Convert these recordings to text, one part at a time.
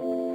thank you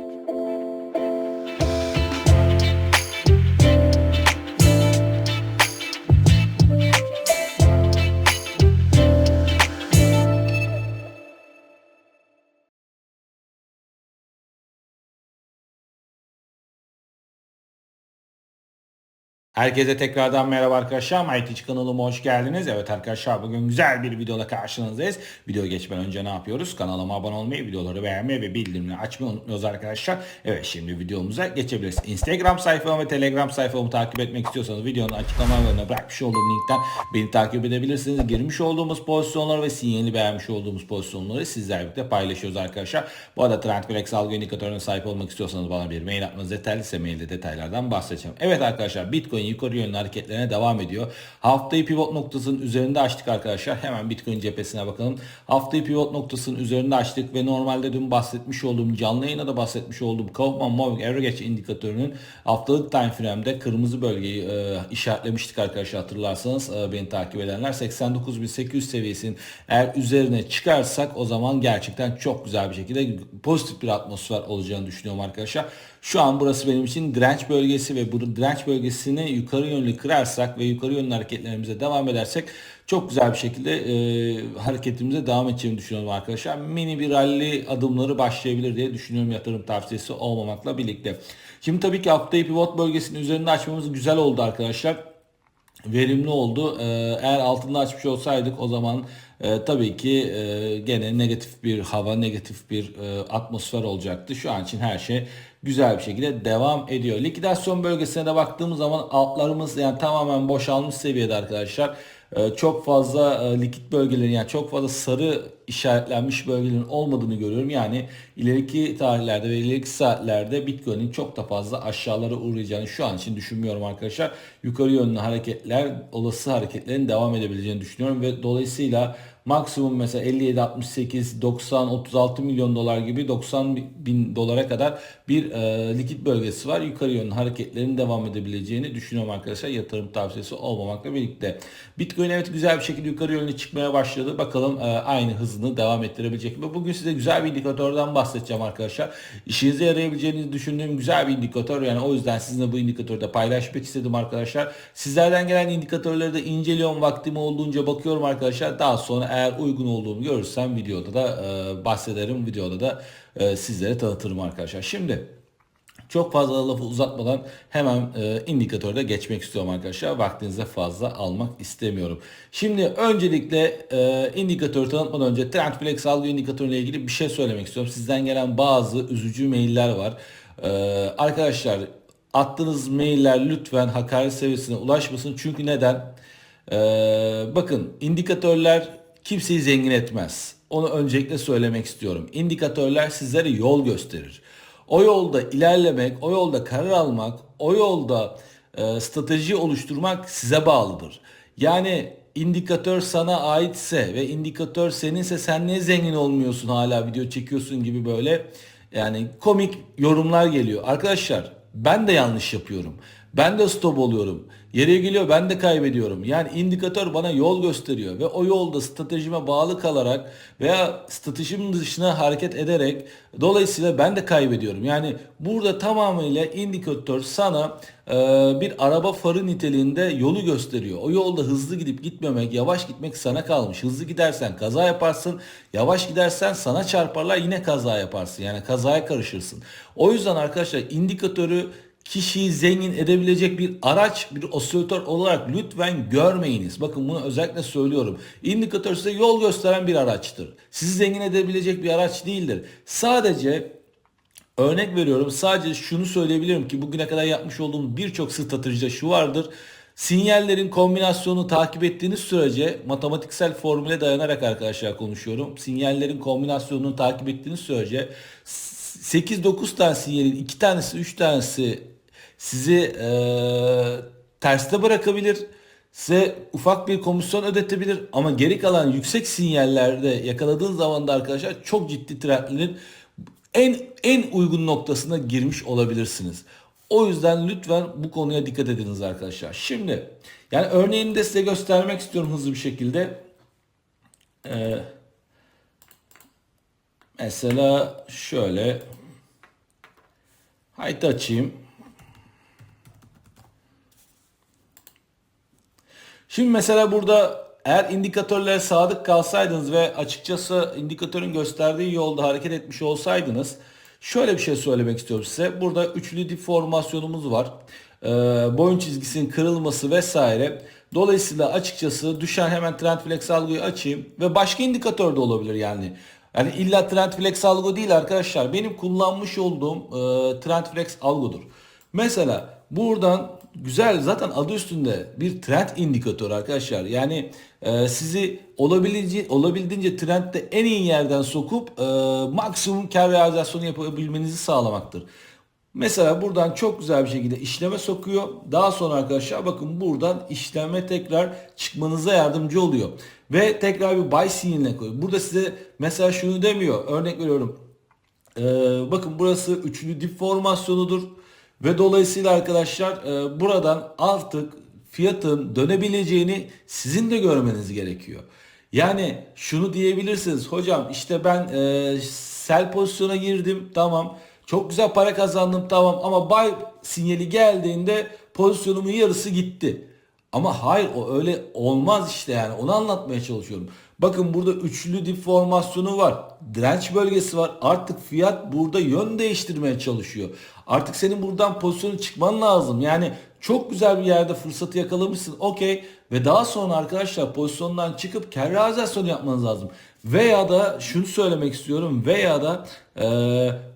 Herkese tekrardan merhaba arkadaşlar. MyTeach kanalıma hoş geldiniz. Evet arkadaşlar bugün güzel bir videoda karşınızdayız. Video geçmeden önce ne yapıyoruz? Kanalıma abone olmayı, videoları beğenmeyi ve bildirimleri açmayı unutmuyoruz arkadaşlar. Evet şimdi videomuza geçebiliriz. Instagram sayfamı ve Telegram sayfamı takip etmek istiyorsanız videonun açıklama bölümüne bırakmış olduğum linkten beni takip edebilirsiniz. Girmiş olduğumuz pozisyonları ve sinyali beğenmiş olduğumuz pozisyonları sizlerle birlikte paylaşıyoruz arkadaşlar. Bu arada Trendflex algı indikatörüne sahip olmak istiyorsanız bana bir mail atmanız yeterli ise mailde detaylardan bahsedeceğim. Evet arkadaşlar Bitcoin yukarı yönlü hareketlerine devam ediyor. Haftayı pivot noktasının üzerinde açtık arkadaşlar. Hemen Bitcoin cephesine bakalım. Haftayı pivot noktasının üzerinde açtık ve normalde dün bahsetmiş olduğum canlı yayına da bahsetmiş olduğum Kaufman Moving Average indikatörünün haftalık time frame'de kırmızı bölgeyi e, işaretlemiştik arkadaşlar hatırlarsanız e, beni takip edenler 89.800 seviyesinin eğer üzerine çıkarsak o zaman gerçekten çok güzel bir şekilde pozitif bir atmosfer olacağını düşünüyorum arkadaşlar. Şu an burası benim için direnç bölgesi ve bu direnç bölgesini yukarı yönlü kırarsak ve yukarı yönlü hareketlerimize devam edersek çok güzel bir şekilde e, hareketimize devam edeceğimi düşünüyorum arkadaşlar. Mini bir rally adımları başlayabilir diye düşünüyorum yatırım tavsiyesi olmamakla birlikte. Şimdi tabii ki haftayı pivot bölgesinin üzerinde açmamız güzel oldu arkadaşlar verimli oldu. Ee, eğer altında açmış olsaydık o zaman e, tabii ki e, gene negatif bir hava, negatif bir e, atmosfer olacaktı. Şu an için her şey güzel bir şekilde devam ediyor. Likidasyon bölgesine de baktığımız zaman altlarımız yani tamamen boşalmış seviyede arkadaşlar. Ee, çok fazla e, likit bölgelerin yani çok fazla sarı işaretlenmiş bölgelerin olmadığını görüyorum. Yani ileriki tarihlerde ve ileriki saatlerde Bitcoin'in çok da fazla aşağılara uğrayacağını şu an için düşünmüyorum arkadaşlar. Yukarı yönlü hareketler, olası hareketlerin devam edebileceğini düşünüyorum ve dolayısıyla maksimum mesela 57, 68, 90, 36 milyon dolar gibi 90 bin dolara kadar bir e, likit bölgesi var. Yukarı yönlü hareketlerin devam edebileceğini düşünüyorum arkadaşlar. Yatırım tavsiyesi olmamakla birlikte. Bitcoin evet güzel bir şekilde yukarı yönlü çıkmaya başladı. Bakalım e, aynı hızını devam ettirebilecek mi? Bugün size güzel bir indikatörden bahsedeceğim arkadaşlar. İşinize yarayabileceğini düşündüğüm güzel bir indikatör. Yani o yüzden sizinle bu indikatörde paylaşmak istedim arkadaşlar. Sizlerden gelen indikatörleri de inceliyorum. Vaktim olduğunca bakıyorum arkadaşlar. Daha sonra eğer uygun olduğunu görürsem videoda da e, bahsederim. Videoda da e, sizlere tanıtırım arkadaşlar. Şimdi çok fazla lafı uzatmadan hemen e, indikatörde geçmek istiyorum arkadaşlar. Vaktinize fazla almak istemiyorum. Şimdi öncelikle e, indikatörü tanıtmadan önce Trendflex algı indikatörüyle ilgili bir şey söylemek istiyorum. Sizden gelen bazı üzücü mailler var. E, arkadaşlar attığınız mailler lütfen hakaret seviyesine ulaşmasın. Çünkü neden? E, bakın indikatörler kimseyi zengin etmez. Onu öncelikle söylemek istiyorum. İndikatörler sizlere yol gösterir. O yolda ilerlemek, o yolda karar almak, o yolda e, strateji oluşturmak size bağlıdır. Yani indikatör sana aitse ve indikatör seninse sen niye zengin olmuyorsun hala video çekiyorsun gibi böyle yani komik yorumlar geliyor. Arkadaşlar ben de yanlış yapıyorum. Ben de stop oluyorum. Yere geliyor ben de kaybediyorum. Yani indikatör bana yol gösteriyor ve o yolda stratejime bağlı kalarak veya stratejimin dışına hareket ederek dolayısıyla ben de kaybediyorum. Yani burada tamamıyla indikatör sana e, bir araba farı niteliğinde yolu gösteriyor. O yolda hızlı gidip gitmemek, yavaş gitmek sana kalmış. Hızlı gidersen kaza yaparsın, yavaş gidersen sana çarparlar yine kaza yaparsın. Yani kazaya karışırsın. O yüzden arkadaşlar indikatörü kişiyi zengin edebilecek bir araç, bir osilatör olarak lütfen görmeyiniz. Bakın bunu özellikle söylüyorum. İndikatör size yol gösteren bir araçtır. Sizi zengin edebilecek bir araç değildir. Sadece örnek veriyorum. Sadece şunu söyleyebilirim ki bugüne kadar yapmış olduğum birçok stratejide şu vardır. Sinyallerin kombinasyonunu takip ettiğiniz sürece matematiksel formüle dayanarak arkadaşlar konuşuyorum. Sinyallerin kombinasyonunu takip ettiğiniz sürece 8-9 tane sinyalin 2 tanesi 3 tanesi sizi e, terste bırakabilir. Size ufak bir komisyon ödetebilir ama geri kalan yüksek sinyallerde yakaladığınız zaman da arkadaşlar çok ciddi trendlerin en en uygun noktasına girmiş olabilirsiniz. O yüzden lütfen bu konuya dikkat ediniz arkadaşlar. Şimdi yani örneğini de size göstermek istiyorum hızlı bir şekilde. Ee, mesela şöyle Haydi açayım. Şimdi mesela burada eğer indikatörlere sadık kalsaydınız ve açıkçası indikatörün gösterdiği yolda hareket etmiş olsaydınız şöyle bir şey söylemek istiyorum size. Burada üçlü dip formasyonumuz var. Ee, boyun çizgisinin kırılması vesaire. Dolayısıyla açıkçası düşen hemen trend flex algıyı açayım ve başka indikatör de olabilir yani. Yani illa trend flex algı değil arkadaşlar. Benim kullanmış olduğum e, trend flex algodur. Mesela buradan güzel zaten adı üstünde bir trend indikatör arkadaşlar. Yani e, sizi olabildiğince, olabildiğince trendde en iyi yerden sokup e, maksimum kar realizasyonu yapabilmenizi sağlamaktır. Mesela buradan çok güzel bir şekilde işleme sokuyor. Daha sonra arkadaşlar bakın buradan işleme tekrar çıkmanıza yardımcı oluyor. Ve tekrar bir buy sinyaline koyuyor. Burada size mesela şunu demiyor. Örnek veriyorum. Ee, bakın burası üçlü dip formasyonudur. Ve dolayısıyla arkadaşlar e, buradan artık fiyatın dönebileceğini sizin de görmeniz gerekiyor. Yani şunu diyebilirsiniz. Hocam işte ben e, sell pozisyona girdim. Tamam. Çok güzel para kazandım tamam ama buy sinyali geldiğinde pozisyonumun yarısı gitti. Ama hayır o öyle olmaz işte yani onu anlatmaya çalışıyorum. Bakın burada üçlü dip formasyonu var. Direnç bölgesi var. Artık fiyat burada yön değiştirmeye çalışıyor. Artık senin buradan pozisyonu çıkman lazım. Yani çok güzel bir yerde fırsatı yakalamışsın. Okey. Ve daha sonra arkadaşlar pozisyondan çıkıp kar realizasyonu yapmanız lazım. Veya da şunu söylemek istiyorum. Veya da e,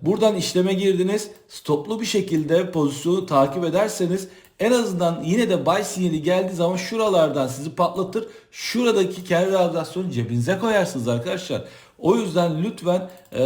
buradan işleme girdiniz. Stoplu bir şekilde pozisyonu takip ederseniz en azından yine de buy sinyali geldiği zaman şuralardan sizi patlatır. Şuradaki kar realizasyonu cebinize koyarsınız arkadaşlar. O yüzden lütfen e,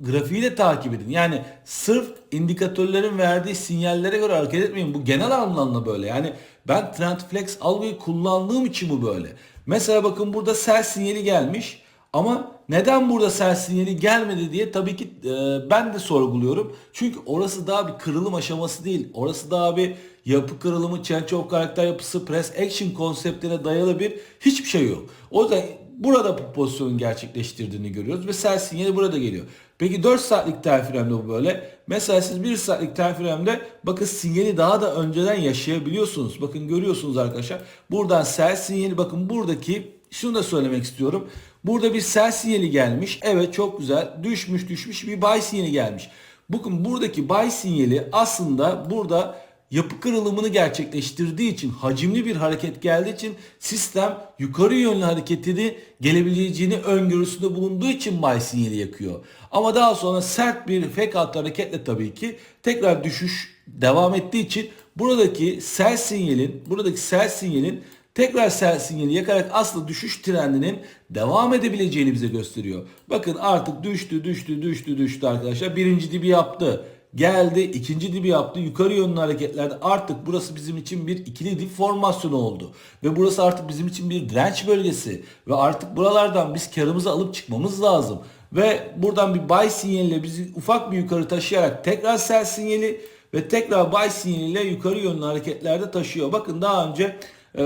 grafiği de takip edin. Yani sırf indikatörlerin verdiği sinyallere göre hareket etmeyin. Bu genel anlamda böyle. Yani ben Trendflex algıyı kullandığım için bu böyle. Mesela bakın burada sell sinyali gelmiş. Ama neden burada sell sinyali gelmedi diye tabii ki e, ben de sorguluyorum. Çünkü orası daha bir kırılım aşaması değil. Orası daha bir yapı kırılımı, change of karakter yapısı, press action konseptine dayalı bir hiçbir şey yok. O yüzden burada bu pozisyonun gerçekleştirdiğini görüyoruz ve sell sinyali burada geliyor. Peki 4 saatlik time bu böyle. Mesela siz 1 saatlik time bakın sinyali daha da önceden yaşayabiliyorsunuz. Bakın görüyorsunuz arkadaşlar. Buradan sell sinyali bakın buradaki şunu da söylemek istiyorum. Burada bir sell sinyali gelmiş. Evet çok güzel. Düşmüş düşmüş bir buy sinyali gelmiş. Bakın buradaki buy sinyali aslında burada yapı kırılımını gerçekleştirdiği için hacimli bir hareket geldiği için sistem yukarı yönlü hareketini gelebileceğini öngörüsünde bulunduğu için buy sinyali yakıyor. Ama daha sonra sert bir fake out hareketle tabii ki tekrar düşüş devam ettiği için buradaki sell sinyalin buradaki sell sinyalin tekrar sell sinyali yakarak aslında düşüş trendinin devam edebileceğini bize gösteriyor. Bakın artık düştü düştü düştü düştü arkadaşlar. Birinci dibi yaptı. Geldi ikinci dibi yaptı. Yukarı yönlü hareketlerde artık burası bizim için bir ikili dip formasyonu oldu. Ve burası artık bizim için bir direnç bölgesi. Ve artık buralardan biz karımızı alıp çıkmamız lazım. Ve buradan bir buy sinyaliyle bizi ufak bir yukarı taşıyarak tekrar sell sinyali ve tekrar buy sinyaliyle yukarı yönlü hareketlerde taşıyor. Bakın daha önce ee,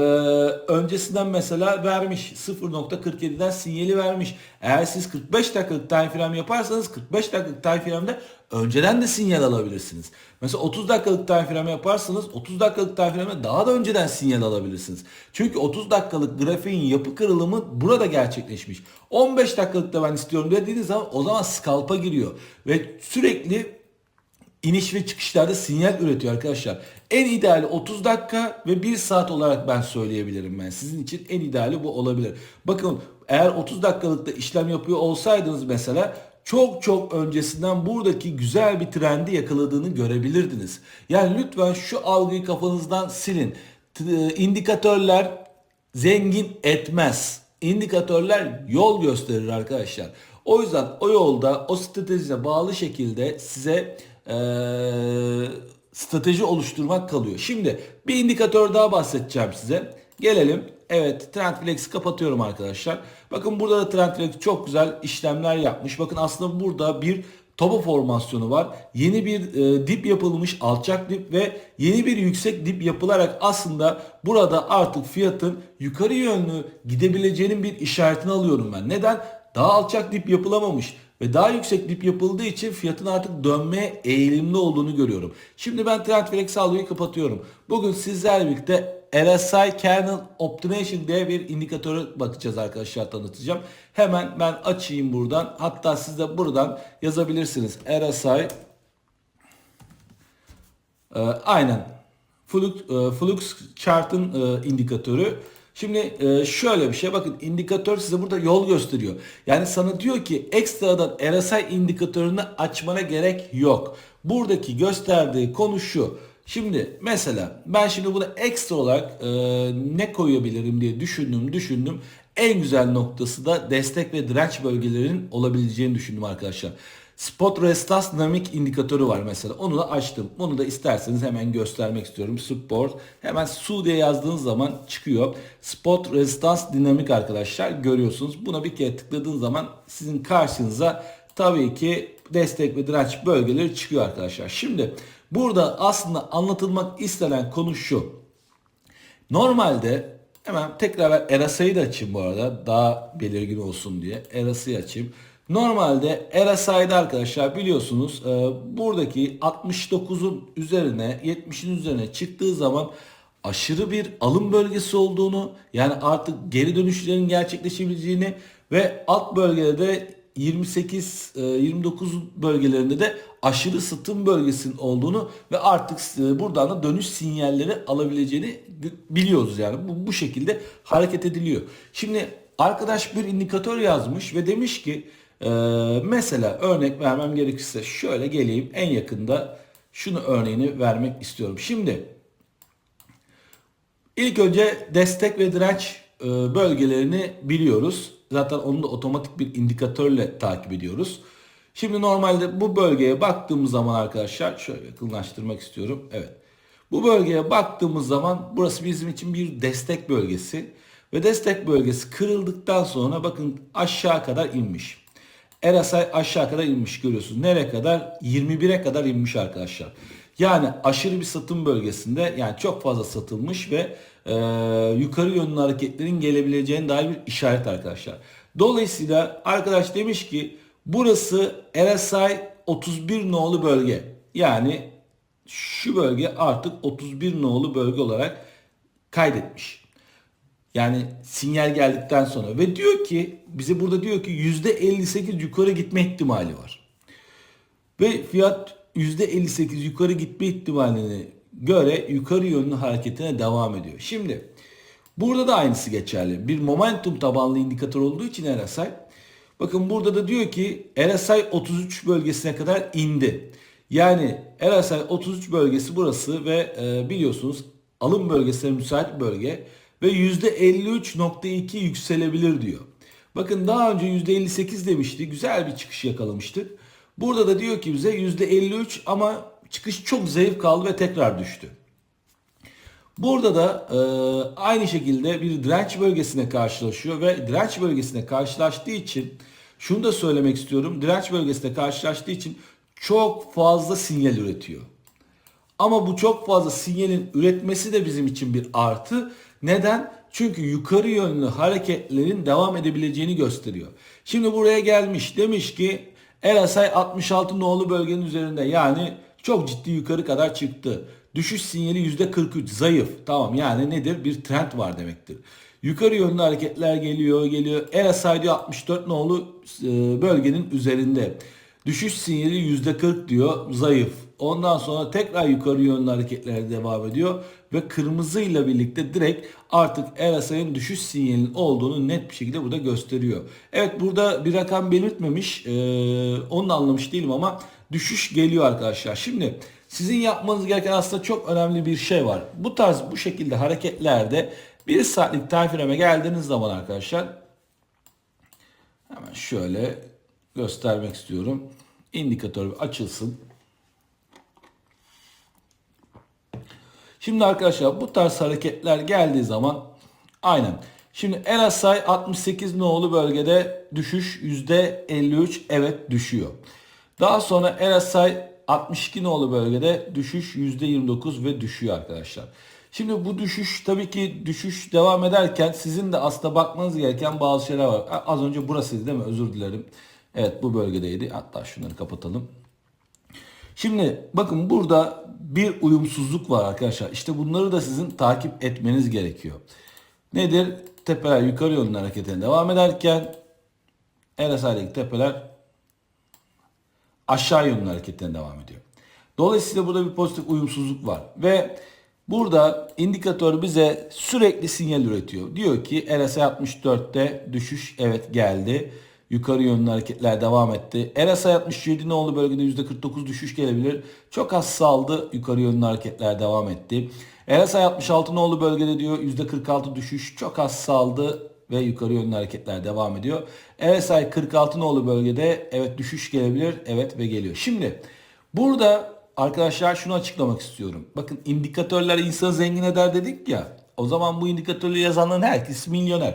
öncesinden mesela vermiş 0.47'den sinyali vermiş. Eğer siz 45 dakikalık time frame yaparsanız 45 dakikalık time frame'de önceden de sinyal alabilirsiniz. Mesela 30 dakikalık time frame yaparsanız 30 dakikalık time frame'de daha da önceden sinyal alabilirsiniz. Çünkü 30 dakikalık grafiğin yapı kırılımı burada gerçekleşmiş. 15 dakikalıkta ben istiyorum dediğiniz zaman o zaman scalp'a giriyor. Ve sürekli iniş ve çıkışlarda sinyal üretiyor arkadaşlar. En ideali 30 dakika ve 1 saat olarak ben söyleyebilirim ben. Sizin için en ideali bu olabilir. Bakın eğer 30 dakikalıkta işlem yapıyor olsaydınız mesela çok çok öncesinden buradaki güzel bir trendi yakaladığını görebilirdiniz. Yani lütfen şu algıyı kafanızdan silin. İndikatörler zengin etmez. İndikatörler yol gösterir arkadaşlar. O yüzden o yolda o stratejiye bağlı şekilde size ee, strateji oluşturmak kalıyor. Şimdi bir indikatör daha bahsedeceğim size. Gelelim. Evet Trendflex'i kapatıyorum arkadaşlar. Bakın burada da Trendflex çok güzel işlemler yapmış. Bakın aslında burada bir topa formasyonu var. Yeni bir e, dip yapılmış alçak dip ve yeni bir yüksek dip yapılarak aslında burada artık fiyatın yukarı yönlü gidebileceğinin bir işaretini alıyorum ben. Neden? Daha alçak dip yapılamamış. Ve daha yüksek dip yapıldığı için fiyatın artık dönmeye eğilimli olduğunu görüyorum. Şimdi ben Trendflex algıyı kapatıyorum. Bugün sizlerle birlikte RSI Kernel Optimization diye bir indikatörü bakacağız arkadaşlar tanıtacağım. Hemen ben açayım buradan. Hatta siz de buradan yazabilirsiniz. RSI ee, aynen. Flux, e, Flux chart'ın e, indikatörü. Şimdi e, şöyle bir şey bakın indikatör size burada yol gösteriyor. Yani sana diyor ki ekstradan RSI indikatörünü açmana gerek yok. Buradaki gösterdiği konu şu. Şimdi mesela ben şimdi buna ekstra olarak e, ne koyabilirim diye düşündüm düşündüm. En güzel noktası da destek ve direnç bölgelerinin olabileceğini düşündüm arkadaşlar. Spot Resistance Dinamik indikatörü var mesela. Onu da açtım. Bunu da isterseniz hemen göstermek istiyorum. Support. Hemen su diye yazdığınız zaman çıkıyor. Spot Resistance Dinamik arkadaşlar görüyorsunuz. Buna bir kere tıkladığınız zaman sizin karşınıza tabii ki destek ve direnç bölgeleri çıkıyor arkadaşlar. Şimdi burada aslında anlatılmak istenen konu şu. Normalde hemen tekrar RSI'yi da açayım bu arada. Daha belirgin olsun diye. RSI'yi açayım. Normalde RSI'de arkadaşlar biliyorsunuz e, buradaki 69'un üzerine 70'in üzerine çıktığı zaman aşırı bir alım bölgesi olduğunu yani artık geri dönüşlerin gerçekleşebileceğini ve alt bölgede 28 29 bölgelerinde de aşırı sıtım bölgesinin olduğunu ve artık e, buradan da dönüş sinyalleri alabileceğini biliyoruz yani. Bu, bu şekilde hareket ediliyor. Şimdi arkadaş bir indikatör yazmış ve demiş ki ee, mesela örnek vermem gerekirse şöyle geleyim en yakında şunu örneğini vermek istiyorum. Şimdi ilk önce destek ve direnç e, bölgelerini biliyoruz. Zaten onu da otomatik bir indikatörle takip ediyoruz. Şimdi normalde bu bölgeye baktığımız zaman arkadaşlar şöyle yakınlaştırmak istiyorum. Evet. Bu bölgeye baktığımız zaman burası bizim için bir destek bölgesi. Ve destek bölgesi kırıldıktan sonra bakın aşağı kadar inmiş. RSI aşağı kadar inmiş görüyorsunuz. Nereye kadar? 21'e kadar inmiş arkadaşlar. Yani aşırı bir satım bölgesinde yani çok fazla satılmış ve e, yukarı yönlü hareketlerin gelebileceğine dair bir işaret arkadaşlar. Dolayısıyla arkadaş demiş ki burası RSI 31 nolu bölge. Yani şu bölge artık 31 nolu bölge olarak kaydetmiş. Yani sinyal geldikten sonra ve diyor ki bize burada diyor ki %58 yukarı gitme ihtimali var. Ve fiyat %58 yukarı gitme ihtimaline göre yukarı yönlü hareketine devam ediyor. Şimdi burada da aynısı geçerli. Bir momentum tabanlı indikatör olduğu için RSI bakın burada da diyor ki RSI 33 bölgesine kadar indi. Yani RSI 33 bölgesi burası ve e, biliyorsunuz alım bölgesine müsait bölge ve %53.2 yükselebilir diyor. Bakın daha önce %58 demişti. Güzel bir çıkış yakalamıştık. Burada da diyor ki bize %53 ama çıkış çok zayıf kaldı ve tekrar düştü. Burada da e, aynı şekilde bir direnç bölgesine karşılaşıyor ve direnç bölgesine karşılaştığı için şunu da söylemek istiyorum. Direnç bölgesine karşılaştığı için çok fazla sinyal üretiyor. Ama bu çok fazla sinyalin üretmesi de bizim için bir artı. Neden? Çünkü yukarı yönlü hareketlerin devam edebileceğini gösteriyor. Şimdi buraya gelmiş demiş ki RSI 66 nolu bölgenin üzerinde yani çok ciddi yukarı kadar çıktı. Düşüş sinyali %43 zayıf. Tamam yani nedir? Bir trend var demektir. Yukarı yönlü hareketler geliyor geliyor. RSI diyor 64 nolu e, bölgenin üzerinde. Düşüş sinyali %40 diyor zayıf. Ondan sonra tekrar yukarı yönlü hareketler devam ediyor ve kırmızı ile birlikte direkt artık RSI'nin düşüş sinyalinin olduğunu net bir şekilde burada gösteriyor. Evet burada bir rakam belirtmemiş. Ee, onu da anlamış değilim ama düşüş geliyor arkadaşlar. Şimdi sizin yapmanız gereken aslında çok önemli bir şey var. Bu tarz bu şekilde hareketlerde bir saatlik time geldiğiniz zaman arkadaşlar hemen şöyle göstermek istiyorum. İndikatör açılsın. Şimdi arkadaşlar bu tarz hareketler geldiği zaman aynen. Şimdi RSI 68 nolu bölgede düşüş %53 evet düşüyor. Daha sonra RSI 62 nolu bölgede düşüş %29 ve düşüyor arkadaşlar. Şimdi bu düşüş tabii ki düşüş devam ederken sizin de aslında bakmanız gereken bazı şeyler var. Az önce burasıydı değil mi? Özür dilerim. Evet bu bölgedeydi. Hatta şunları kapatalım. Şimdi bakın burada bir uyumsuzluk var arkadaşlar. İşte bunları da sizin takip etmeniz gerekiyor. Nedir? Tepeler yukarı yönlü hareketine devam ederken RSI'deki tepeler aşağı yönlü hareketine devam ediyor. Dolayısıyla burada bir pozitif uyumsuzluk var ve burada indikatör bize sürekli sinyal üretiyor. Diyor ki RSI 64'te düşüş evet geldi. Yukarı yönlü hareketler devam etti. RSI 67 ne oldu bölgede %49 düşüş gelebilir. Çok az saldı yukarı yönlü hareketler devam etti. RSI 66 ne oldu bölgede diyor %46 düşüş çok az saldı ve yukarı yönlü hareketler devam ediyor. RSI 46 ne oldu bölgede? Evet düşüş gelebilir. Evet ve geliyor. Şimdi burada arkadaşlar şunu açıklamak istiyorum. Bakın indikatörler insanı zengin eder dedik ya. O zaman bu indikatörü yazanların herkes milyoner.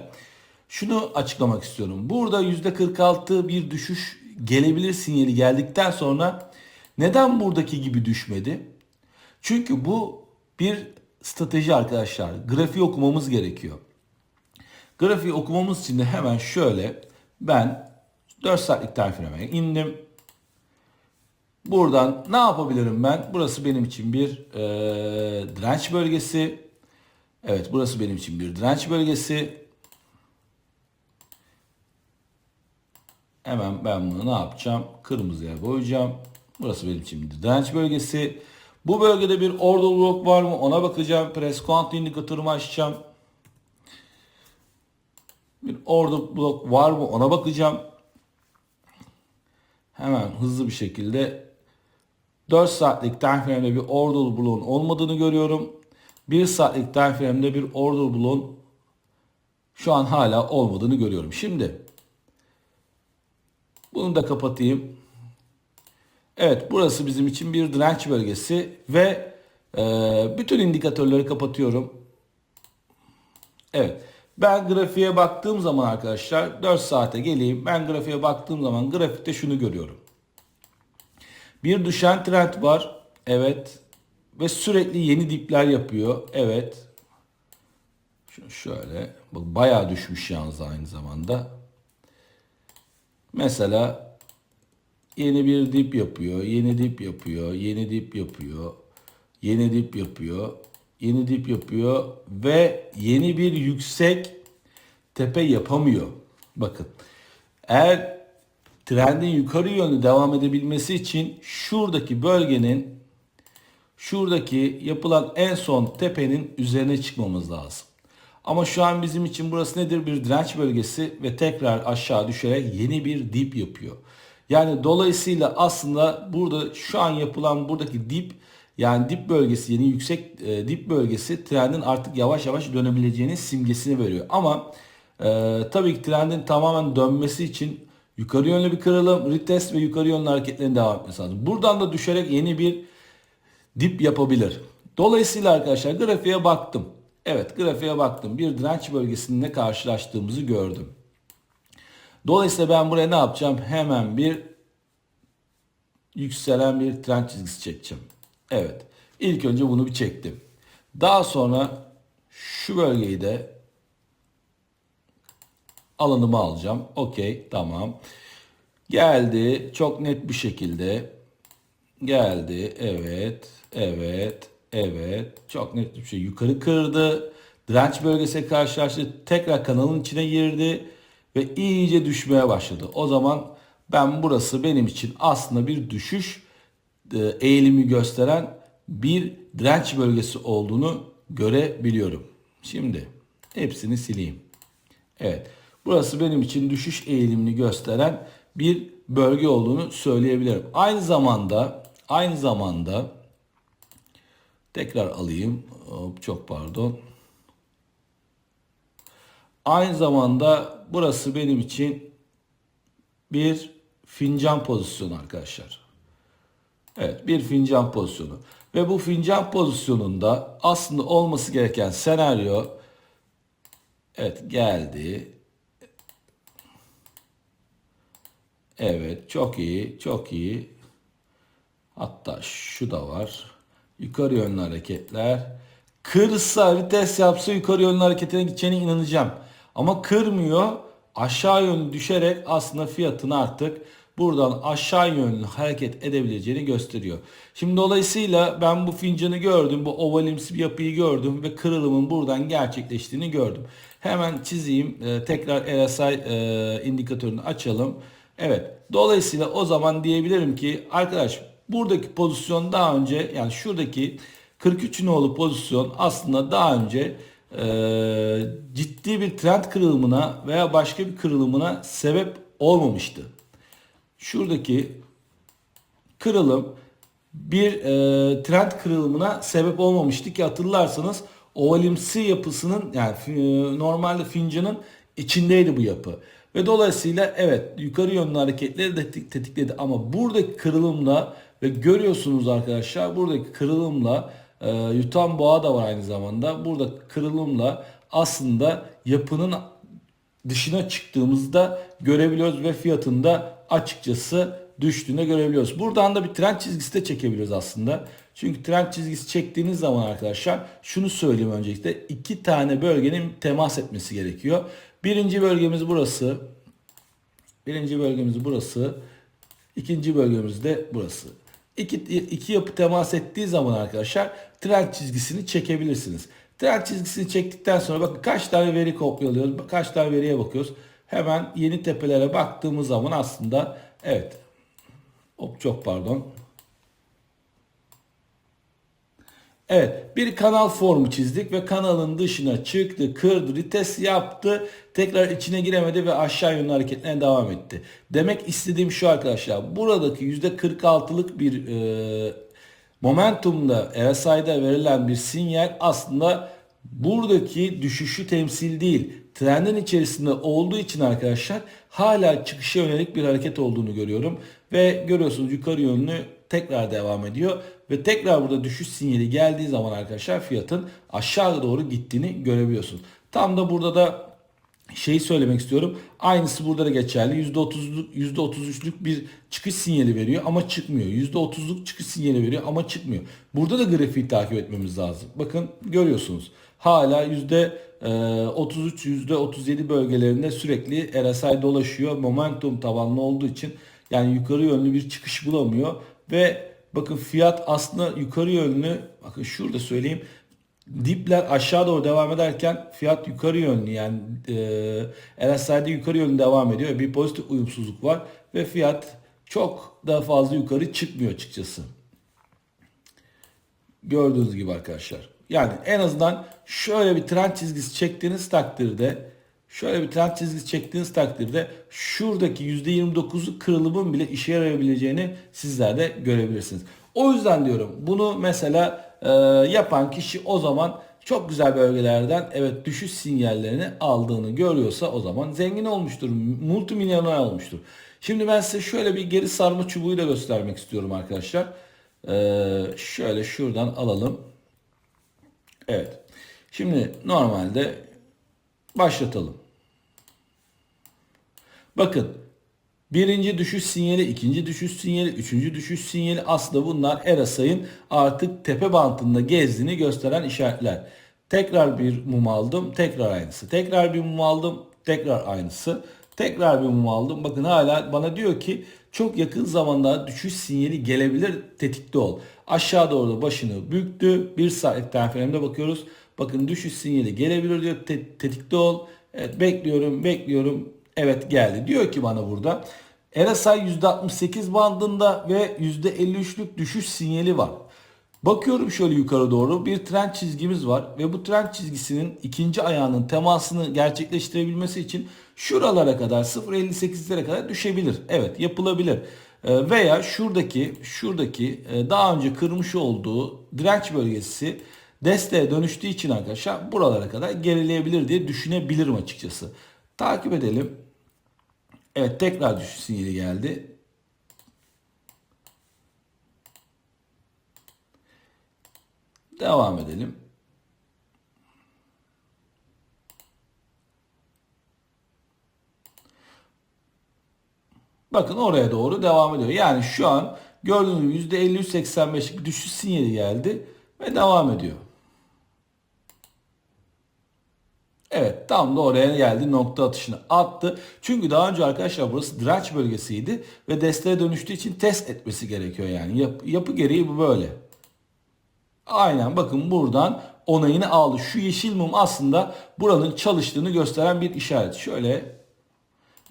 Şunu açıklamak istiyorum. Burada %46 bir düşüş gelebilir sinyali geldikten sonra neden buradaki gibi düşmedi? Çünkü bu bir strateji arkadaşlar. Grafiği okumamız gerekiyor. Grafiği okumamız için de hemen şöyle ben 4 saatlik time frame'e indim. Buradan ne yapabilirim ben? Burası benim için bir e, direnç bölgesi. Evet burası benim için bir direnç bölgesi. Hemen ben bunu ne yapacağım? Kırmızıya boyayacağım. Burası benim bir direnç bölgesi. Bu bölgede bir order block var mı? Ona bakacağım. Press count indikatörümü açacağım. Bir order block var mı? Ona bakacağım. Hemen hızlı bir şekilde 4 saatlik time bir order block'un olmadığını görüyorum. 1 saatlik time bir order block'un şu an hala olmadığını görüyorum. Şimdi bunu da kapatayım. Evet burası bizim için bir direnç bölgesi ve e, bütün indikatörleri kapatıyorum. Evet ben grafiğe baktığım zaman arkadaşlar 4 saate geleyim. Ben grafiğe baktığım zaman grafikte şunu görüyorum. Bir düşen trend var. Evet. Ve sürekli yeni dipler yapıyor. Evet. Şöyle. Bak bayağı düşmüş yalnız aynı zamanda. Mesela yeni bir dip yapıyor, yeni dip yapıyor, yeni dip yapıyor, yeni dip yapıyor, yeni dip yapıyor ve yeni bir yüksek tepe yapamıyor. Bakın eğer trendin yukarı yönlü devam edebilmesi için şuradaki bölgenin şuradaki yapılan en son tepenin üzerine çıkmamız lazım. Ama şu an bizim için burası nedir? Bir direnç bölgesi ve tekrar aşağı düşerek yeni bir dip yapıyor. Yani dolayısıyla aslında burada şu an yapılan buradaki dip yani dip bölgesi yeni yüksek e, dip bölgesi trendin artık yavaş yavaş dönebileceğinin simgesini veriyor. Ama e, tabii ki trendin tamamen dönmesi için yukarı yönlü bir kırılım, retest ve yukarı yönlü hareketlerin devam etmesi lazım. Buradan da düşerek yeni bir dip yapabilir. Dolayısıyla arkadaşlar grafiğe baktım. Evet grafiğe baktım. Bir direnç bölgesinde karşılaştığımızı gördüm. Dolayısıyla ben buraya ne yapacağım? Hemen bir yükselen bir trend çizgisi çekeceğim. Evet. İlk önce bunu bir çektim. Daha sonra şu bölgeyi de alanımı alacağım. Okey tamam. Geldi çok net bir şekilde. Geldi. Evet. Evet. Evet. Çok net bir şey. Yukarı kırdı. Direnç bölgesiyle karşılaştı. Tekrar kanalın içine girdi. Ve iyice düşmeye başladı. O zaman ben burası benim için aslında bir düşüş e, eğilimi gösteren bir direnç bölgesi olduğunu görebiliyorum. Şimdi hepsini sileyim. Evet. Burası benim için düşüş eğilimini gösteren bir bölge olduğunu söyleyebilirim. Aynı zamanda aynı zamanda tekrar alayım. Çok pardon. Aynı zamanda burası benim için bir fincan pozisyonu arkadaşlar. Evet bir fincan pozisyonu. Ve bu fincan pozisyonunda aslında olması gereken senaryo evet geldi. Evet çok iyi çok iyi. Hatta şu da var. Yukarı yönlü hareketler. Kırsa vites yapsa yukarı yönlü hareketine gideceğine inanacağım. Ama kırmıyor. aşağı yönlü düşerek aslında fiyatın artık buradan aşağı yönlü hareket edebileceğini gösteriyor. Şimdi dolayısıyla ben bu fincanı gördüm, bu ovalimsi bir yapıyı gördüm ve kırılımın buradan gerçekleştiğini gördüm. Hemen çizeyim, e, tekrar RSI e, indikatörünü açalım. Evet, dolayısıyla o zaman diyebilirim ki arkadaş buradaki pozisyon daha önce yani şuradaki 43 nolu pozisyon aslında daha önce e, ciddi bir trend kırılımına veya başka bir kırılımına sebep olmamıştı. Şuradaki kırılım bir e, trend kırılımına sebep olmamıştı ki hatırlarsanız ovalimsi yapısının yani e, normalde fincanın içindeydi bu yapı. Ve dolayısıyla evet yukarı yönlü hareketleri de tetikledi ama buradaki kırılımla ve görüyorsunuz arkadaşlar buradaki kırılımla e, yutan boğa da var aynı zamanda. Burada kırılımla aslında yapının dışına çıktığımızda görebiliyoruz ve fiyatında açıkçası düştüğünde görebiliyoruz. Buradan da bir trend çizgisi de çekebiliyoruz aslında. Çünkü trend çizgisi çektiğiniz zaman arkadaşlar şunu söyleyeyim öncelikle iki tane bölgenin temas etmesi gerekiyor. Birinci bölgemiz burası. Birinci bölgemiz burası. İkinci bölgemiz de burası. İki, iki yapı temas ettiği zaman arkadaşlar trend çizgisini çekebilirsiniz. Trend çizgisini çektikten sonra bakın kaç tane veri kopyalıyoruz, kaç tane veriye bakıyoruz. Hemen yeni tepelere baktığımız zaman aslında evet. Hop çok pardon. Evet bir kanal formu çizdik ve kanalın dışına çıktı, kırdı, rites yaptı. Tekrar içine giremedi ve aşağı yönlü hareketine devam etti. Demek istediğim şu arkadaşlar. Buradaki %46'lık bir e, momentumda RSI'da verilen bir sinyal aslında buradaki düşüşü temsil değil. Trendin içerisinde olduğu için arkadaşlar hala çıkışa yönelik bir hareket olduğunu görüyorum. Ve görüyorsunuz yukarı yönlü tekrar devam ediyor. Ve tekrar burada düşüş sinyali geldiği zaman arkadaşlar fiyatın aşağı doğru gittiğini görebiliyorsunuz. Tam da burada da şeyi söylemek istiyorum. Aynısı burada da geçerli. %30'luk %33'lük bir çıkış sinyali veriyor ama çıkmıyor. %30'luk çıkış sinyali veriyor ama çıkmıyor. Burada da grafiği takip etmemiz lazım. Bakın görüyorsunuz. Hala %33 %37 bölgelerinde sürekli RSI dolaşıyor. Momentum tabanlı olduğu için yani yukarı yönlü bir çıkış bulamıyor ve bakın fiyat aslında yukarı yönlü bakın şurada söyleyeyim dipler aşağı doğru devam ederken fiyat yukarı yönlü yani e, RSI'de yukarı yönlü devam ediyor. Bir pozitif uyumsuzluk var ve fiyat çok daha fazla yukarı çıkmıyor açıkçası. Gördüğünüz gibi arkadaşlar. Yani en azından şöyle bir trend çizgisi çektiğiniz takdirde şöyle bir trend çizgisi çektiğiniz takdirde şuradaki %29'luk kırılımın bile işe yarayabileceğini sizler de görebilirsiniz. O yüzden diyorum bunu mesela e, yapan kişi o zaman çok güzel bölgelerden evet düşüş sinyallerini aldığını görüyorsa o zaman zengin olmuştur. Multimilyoner olmuştur. Şimdi ben size şöyle bir geri sarma çubuğuyla göstermek istiyorum arkadaşlar. Ee, şöyle şuradan alalım. Evet. Şimdi normalde başlatalım. Bakın birinci düşüş sinyali, ikinci düşüş sinyali, üçüncü düşüş sinyali aslında bunlar RSI'nin artık tepe bantında gezdiğini gösteren işaretler. Tekrar bir mum aldım, tekrar aynısı. Tekrar bir mum aldım, tekrar aynısı. Tekrar bir mum aldım. Bakın hala bana diyor ki çok yakın zamanda düşüş sinyali gelebilir tetikte ol. Aşağı doğru da başını büktü. Bir saat time bakıyoruz. Bakın düşüş sinyali gelebilir diyor. Te- tetikte ol. Evet bekliyorum bekliyorum. Evet geldi. Diyor ki bana burada RSI %68 bandında ve %53'lük düşüş sinyali var. Bakıyorum şöyle yukarı doğru bir trend çizgimiz var ve bu trend çizgisinin ikinci ayağının temasını gerçekleştirebilmesi için şuralara kadar 0.58'lere kadar düşebilir. Evet yapılabilir. Ee, veya şuradaki şuradaki e, daha önce kırmış olduğu direnç bölgesi desteğe dönüştüğü için arkadaşlar buralara kadar gerileyebilir diye düşünebilirim açıkçası. Takip edelim. Evet tekrar düşüş sinyali geldi. Devam edelim. Bakın oraya doğru devam ediyor. Yani şu an gördüğünüz gibi %53-85'lik düşüş sinyali geldi ve devam ediyor. Evet tam da oraya geldi nokta atışını attı. Çünkü daha önce arkadaşlar burası direnç bölgesiydi ve desteğe dönüştüğü için test etmesi gerekiyor yani. Yap, yapı gereği bu böyle. Aynen bakın buradan onayını aldı. Şu yeşil mum aslında buranın çalıştığını gösteren bir işaret. Şöyle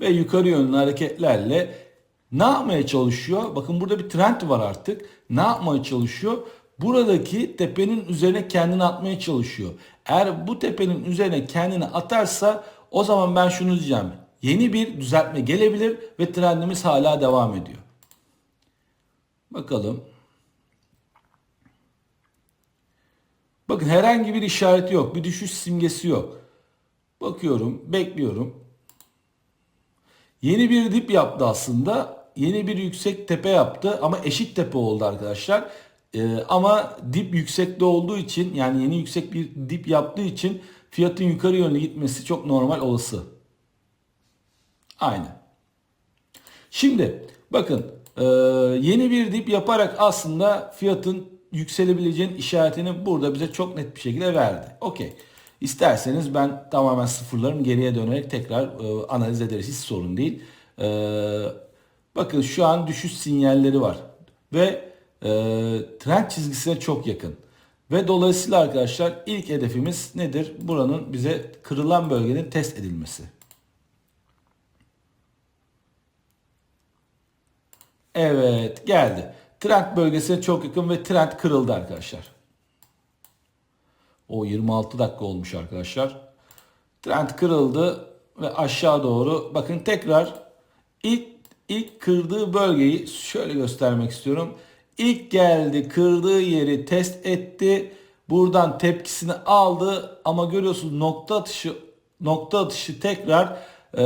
ve yukarı yönlü hareketlerle ne yapmaya çalışıyor? Bakın burada bir trend var artık. Ne yapmaya çalışıyor? Buradaki tepenin üzerine kendini atmaya çalışıyor. Eğer bu tepenin üzerine kendini atarsa o zaman ben şunu diyeceğim. Yeni bir düzeltme gelebilir ve trendimiz hala devam ediyor. Bakalım. Bakın herhangi bir işareti yok. Bir düşüş simgesi yok. Bakıyorum, bekliyorum. Yeni bir dip yaptı aslında. Yeni bir yüksek tepe yaptı ama eşit tepe oldu arkadaşlar. Ee, ama dip yüksekte olduğu için yani yeni yüksek bir dip yaptığı için fiyatın yukarı yönlü gitmesi çok normal olası. Aynen. Şimdi bakın e, yeni bir dip yaparak aslında fiyatın yükselebileceğin işaretini burada bize çok net bir şekilde verdi. Okey. İsterseniz ben tamamen sıfırlarım geriye dönerek tekrar e, analiz ederiz. Hiç sorun değil. E, bakın şu an düşüş sinyalleri var. Ve e, trend çizgisine çok yakın. Ve dolayısıyla arkadaşlar ilk hedefimiz nedir? Buranın bize kırılan bölgenin test edilmesi. Evet geldi. Trend bölgesine çok yakın ve trend kırıldı arkadaşlar. O 26 dakika olmuş arkadaşlar. Trend kırıldı ve aşağı doğru bakın tekrar ilk ilk kırdığı bölgeyi şöyle göstermek istiyorum. İlk geldi kırdığı yeri test etti. Buradan tepkisini aldı ama görüyorsunuz nokta atışı nokta atışı tekrar e,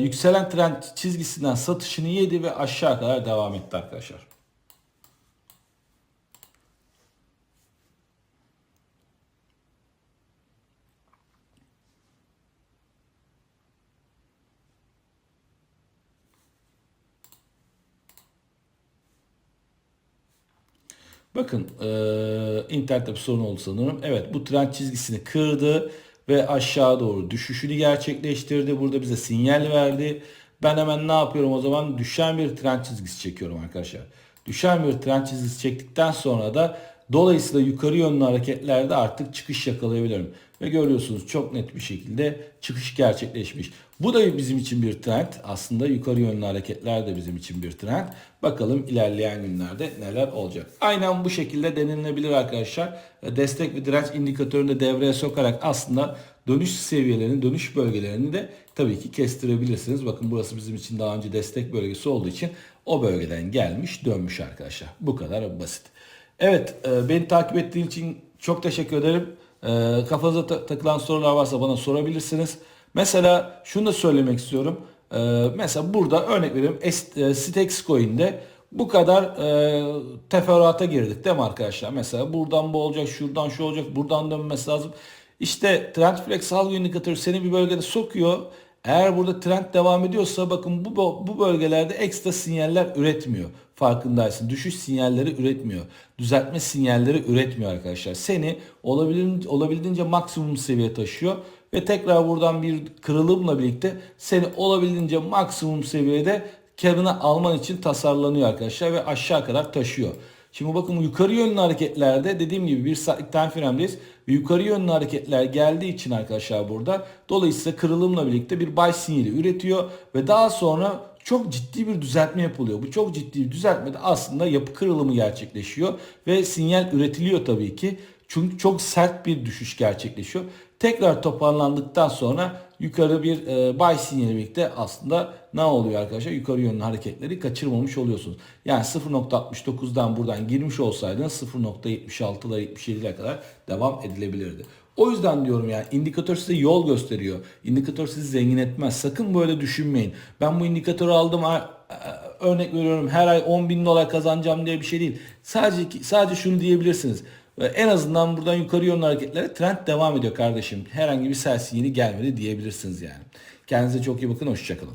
yükselen trend çizgisinden satışını yedi ve aşağı kadar devam etti arkadaşlar. Bakın e, internette bir sorun oldu sanırım. Evet bu trend çizgisini kırdı ve aşağı doğru düşüşünü gerçekleştirdi. Burada bize sinyal verdi. Ben hemen ne yapıyorum o zaman? Düşen bir trend çizgisi çekiyorum arkadaşlar. Düşen bir trend çizgisi çektikten sonra da dolayısıyla yukarı yönlü hareketlerde artık çıkış yakalayabilirim. Ve görüyorsunuz çok net bir şekilde çıkış gerçekleşmiş. Bu da bizim için bir trend. Aslında yukarı yönlü hareketler de bizim için bir trend. Bakalım ilerleyen günlerde neler olacak. Aynen bu şekilde denilebilir arkadaşlar. Destek ve direnç indikatörünü de devreye sokarak aslında dönüş seviyelerini, dönüş bölgelerini de tabii ki kestirebilirsiniz. Bakın burası bizim için daha önce destek bölgesi olduğu için o bölgeden gelmiş dönmüş arkadaşlar. Bu kadar basit. Evet e, beni takip ettiğin için çok teşekkür ederim. E, kafanıza ta- takılan sorular varsa bana sorabilirsiniz. Mesela şunu da söylemek istiyorum. E, mesela burada örnek veriyorum S- e, Stex Coin'de bu kadar e, teferruata girdik değil mi arkadaşlar? Mesela buradan bu olacak, şuradan şu olacak, buradan dönmesi lazım. İşte Trendflex algı indikatörü seni bir bölgede sokuyor. Eğer burada trend devam ediyorsa bakın bu bu bölgelerde ekstra sinyaller üretmiyor. Farkındaysın. Düşüş sinyalleri üretmiyor. Düzeltme sinyalleri üretmiyor arkadaşlar. Seni olabildiğince, olabildiğince maksimum seviye taşıyor ve tekrar buradan bir kırılımla birlikte seni olabildiğince maksimum seviyede karını alman için tasarlanıyor arkadaşlar ve aşağı kadar taşıyor. Şimdi bakın yukarı yönlü hareketlerde dediğim gibi bir saatlik time frame'deyiz. Yukarı yönlü hareketler geldiği için arkadaşlar burada dolayısıyla kırılımla birlikte bir buy sinyali üretiyor ve daha sonra çok ciddi bir düzeltme yapılıyor. Bu çok ciddi bir düzeltmede aslında yapı kırılımı gerçekleşiyor ve sinyal üretiliyor tabii ki. Çünkü çok sert bir düşüş gerçekleşiyor. Tekrar toparlandıktan sonra yukarı bir e, buy sinyali birlikte aslında ne oluyor arkadaşlar? Yukarı yönlü hareketleri kaçırmamış oluyorsunuz. Yani 0.69'dan buradan girmiş olsaydınız 0.76'lara 77'lere kadar devam edilebilirdi. O yüzden diyorum yani indikatör size yol gösteriyor. İndikatör sizi zengin etmez. Sakın böyle düşünmeyin. Ben bu indikatörü aldım örnek veriyorum her ay 10 bin dolar kazanacağım diye bir şey değil. Sadece sadece şunu diyebilirsiniz. En azından buradan yukarı yönlü hareketlere trend devam ediyor kardeşim. Herhangi bir sell sinyali gelmedi diyebilirsiniz yani. Kendinize çok iyi bakın. Hoşçakalın.